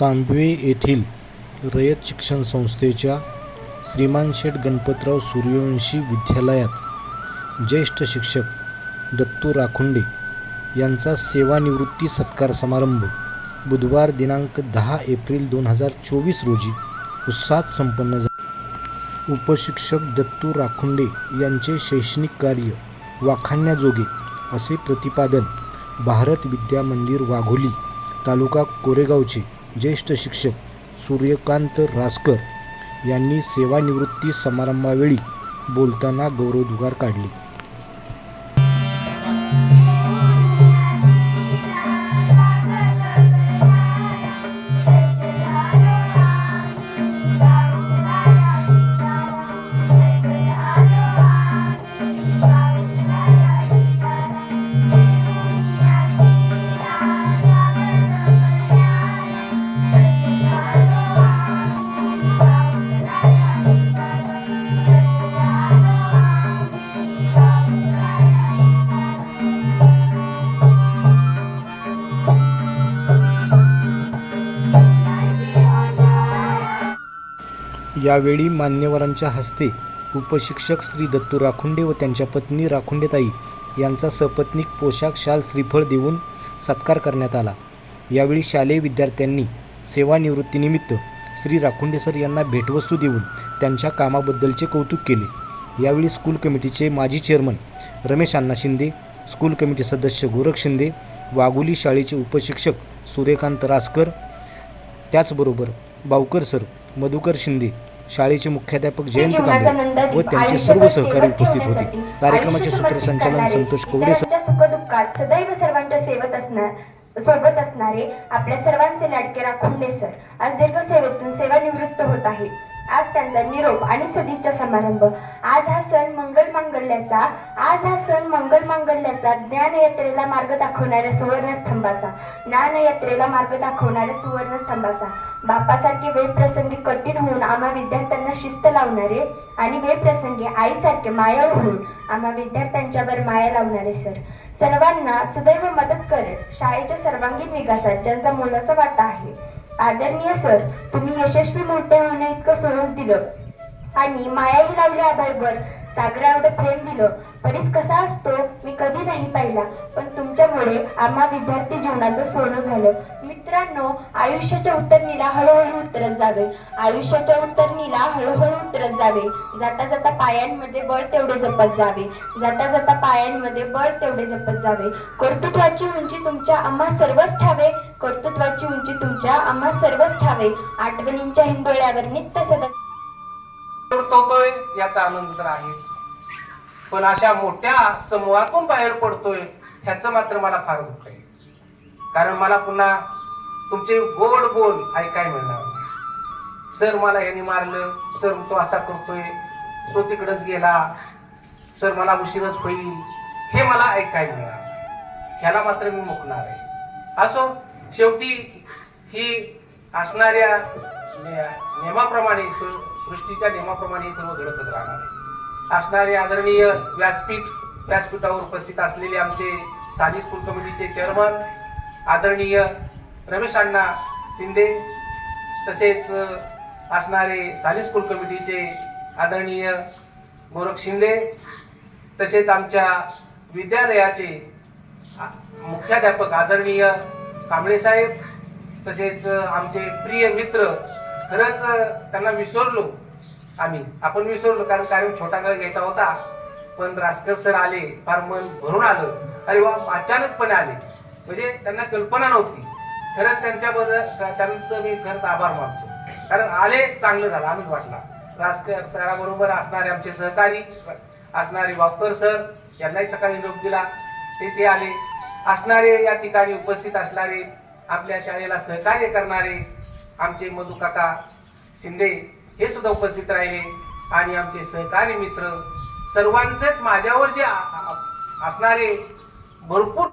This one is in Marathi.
तांबवे येथील रयत शिक्षण संस्थेच्या श्रीमान शेठ गणपतराव सूर्यवंशी विद्यालयात ज्येष्ठ शिक्षक दत्तू राखुंडे यांचा सेवानिवृत्ती सत्कार समारंभ बुधवार दिनांक दहा एप्रिल दोन हजार चोवीस रोजी उत्साहात संपन्न झाला. उपशिक्षक दत्तू राखुंडे यांचे शैक्षणिक कार्य वाखाणण्याजोगे असे प्रतिपादन भारत विद्या मंदिर वाघोली तालुका कोरेगावचे ज्येष्ठ शिक्षक सूर्यकांत रासकर यांनी सेवानिवृत्ती समारंभावेळी बोलताना गौरवोद्गार काढले. यावेळी मान्यवरांच्या हस्ते उपशिक्षक श्री दत्तू राखुंडे व त्यांच्या पत्नी राखुंडेताई यांचा सपत्नीक पोशाख शाल श्रीफळ देऊन सत्कार करण्यात आला. यावेळी शालेय विद्यार्थ्यांनी सेवानिवृत्तीनिमित्त श्री राखुंडे सर यांना भेटवस्तू देऊन त्यांच्या कामाबद्दलचे कौतुक केले. यावेळी स्कूल कमिटीचे माजी chairman Ramesh Anna Shinde school committee सदस्य गोरख शिंदे वाघोली शाळेचे उपशिक्षक सूर्यकांत रासकर त्याचबरोबर बावकर सर मधुकर शिंदे शाळेचे मुख्याध्यापक जयंत कांबळे व त्यांचे सर्व सहकारी उपस्थित होते. कार्यक्रमाचे सूत्रसंचालन संतोष कोवडे सदैव सर्वांच्या सेवत असणार सोबत असणारे आपल्या सर्वांचे लाडके राखुंडे सर आज दीर्घ सेवेतून सेवानिवृत्त होत आहे आज त्यांचा निरोप आणि सदिच्छा समारंभ. आज हा सण मंगल मांगल्याचा. आज हा सण मंगल मांगल्याचा. ज्ञान यात्रेला मार्ग दाखवणाऱ्या सुवर्ण स्तंभाचा ज्ञान यात्रेला मार्ग दाखवणाऱ्या सुवर्ण स्तंभाचा बापासारखे वेळप्रसंगी कठीण होऊन आम्हा विद्यार्थ्यांना शिस्त लावणारे आणि वेळप्रसंगी आईसारखे मायाळ होऊन आम्हा विद्यार्थ्यांच्यावर माया लावणारे सर. सर्वांना सदैव मदत करत शाळेच्या सर्वांगीण विकासात ज्यांचा मोलाचा वाटा आहे. आदरणीय सर तुम्ही यशस्वी मोठे होणे इतकं सोडून दिलं. आणि मायाही लावल्या आधारवर सागरा एवढं प्रेम दिलं परीस कसा असतो मी कधी नाही पाहिला. पण तुमच्यामुळे आम्हा विद्यार्थी जीवनाचं सोनं झालं. मित्रांनो आयुष्याच्या उतरणीला हळूहळू उतरत जावे. आयुष्याच्या उतरणीला हळूहळू उतरत जावे. जाता जाता पायांमध्ये बळ तेवढे जपत जावे. जाता जाता पायांमध्ये बळ तेवढे जपत जावे. कर्तृत्वाची उंची तुमच्या आम्हा सर्वच ठावे. कर्तृत्वाची उंची तुमच्या आम्हा सर्वच ठावे. आठवणींच्या हिंदोळ्यावर नित्य सदा पडतोय याचा आनंद तर आहे पण अशा मोठ्या समूहातून बाहेर पडतोय ह्याचं मात्र मला फार दुःख आहे. कारण मला पुन्हा तुमचे गोड बोल ऐकाय मिळणार सर मला यांनी मारलं सर तो असा करतोय तो तिकडच गेला सर मला उशीरच होईल हे मला ऐकाय मिळणार ह्याला मात्र मी मुकणार आहे. असो शेवटी ही असणाऱ्या नियमाप्रमाणे सृष्टीच्या नियमाप्रमाणे सर्व घडतच राहणार आहे. असणारे आदरणीय व्यासपीठ व्यासपीठावर उपस्थित असलेले आमचे स्थानिक स्कूल कमिटीचे चेअरमन आदरणीय रमेश अण्णा शिंदे तसेच असणारे स्थानिक स्कूल कमिटीचे आदरणीय गोरख शिंदे तसेच आमच्या विद्यालयाचे मुख्याध्यापक आदरणीय कांबळे साहेब तसेच आमचे प्रिय मित्र खरंच त्यांना विसरलो आम्ही. आपण विसरलो कारण कार्यक्रम छोटा काळ घ्यायचा होता. पण रासकर सर आले फार मन भरून आलं. अरे वा अचानकपणे आले. म्हणजे त्यांना कल्पना नव्हती. खरंच त्यांच्याबद्दल त्यांचं मी खरंच आभार मानतो. कारण आले चांगलं झालं आम्हीच वाटला. रासकर सराबरोबर असणारे आमचे सहकारी असणारे वापर सर यांनाही सकाळी निरोप दिला. ते ते आले. असणारे या ठिकाणी उपस्थित असणारे आपल्या शाळेला सहकार्य करणारे आमचे मधुकाका शिंदे हे सुद्धा उपस्थित राहिले. आणि आमचे सहकारी मित्र सर्वांचेच माझ्यावर जे असणारे भरपूर